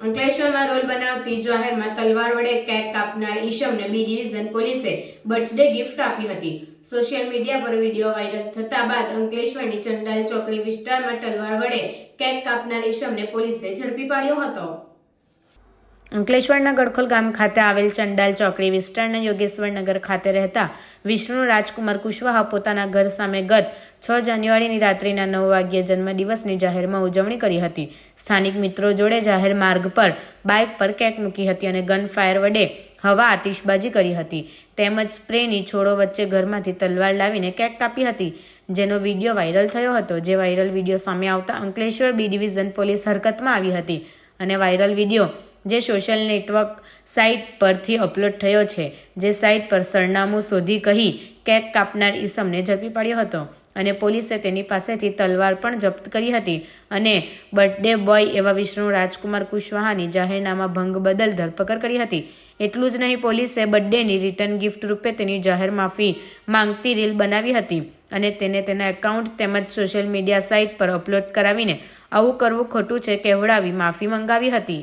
અંકલેશ્વરમાં રોલ બનાવતી જાહેરમાં તલવાર વડે કેક કાપનાર ઈશમને બી ડિવિઝન પોલીસે બર્થડે ગિફ્ટ આપી હતી. સોશિયલ મીડિયા પર વીડિયો વાયરલ થતા બાદ અંકલેશ્વરની ચંડાલ ચોકડી વિસ્તારમાં તલવાર વડે કેક કાપનાર ઈશમને પોલીસે ઝડપી પાડ્યો હતો. અંકલેશ્વરના ગડખોલ ગામ ખાતે આવેલ ચંડાલ ચોકડી વિસ્તારના યોગેશ્વર નગર ખાતે રહેતા વિષ્ણુ રાજકુમાર કુશવાહા પોતાના ઘર સામે ગત છ જાન્યુઆરીની રાત્રિના નવ વાગ્યે જન્મદિવસની જાહેરમાં ઉજવણી કરી હતી. સ્થાનિક મિત્રો જોડે જાહેર માર્ગ પર બાઇક પર કેક મૂકી હતી અને ગન ફાયર વડે હવા આતિશબાજી કરી હતી. તેમજ સ્પ્રેની છોડો વચ્ચે ઘરમાંથી તલવાર લાવીને કેક કાપી હતી. જેનો વીડિયો વાયરલ થયો હતો, જે વાયરલ વીડિયો સામે આવતા અંકલેશ્વર બી ડિવિઝન પોલીસ હરકતમાં આવી હતી. અને વાયરલ વીડિયો જે સોશિયલ નેટવર્ક સાઇટ પરથી અપલોડ થયો છે. જે સાઇટ પર સરનામું શોધી કહી કેક કાપનાર ઈસમને ઝડપી પાડ્યો હતો અને પોલીસે તેની પાસેથી તલવાર પણ જપ્ત કરી હતી અને બર્થડે બોય એવા વિષ્ણુ રાજકુમાર કુશવાહાની જાહેરનામા ભંગ બદલ ધરપકડ કરી હતી. એટલું જ નહીં, પોલીસે બર્થડેની રિટર્ન ગિફ્ટ રૂપે તેની જાહેર માફી માંગતી રીલ બનાવી હતી અને તેને તેના એકાઉન્ટ તેમજ સોશિયલ મીડિયા સાઇટ પર અપલોડ કરાવીને આવું કરવું ખોટું છે, કહેવડાવી માફી મંગાવી હતી.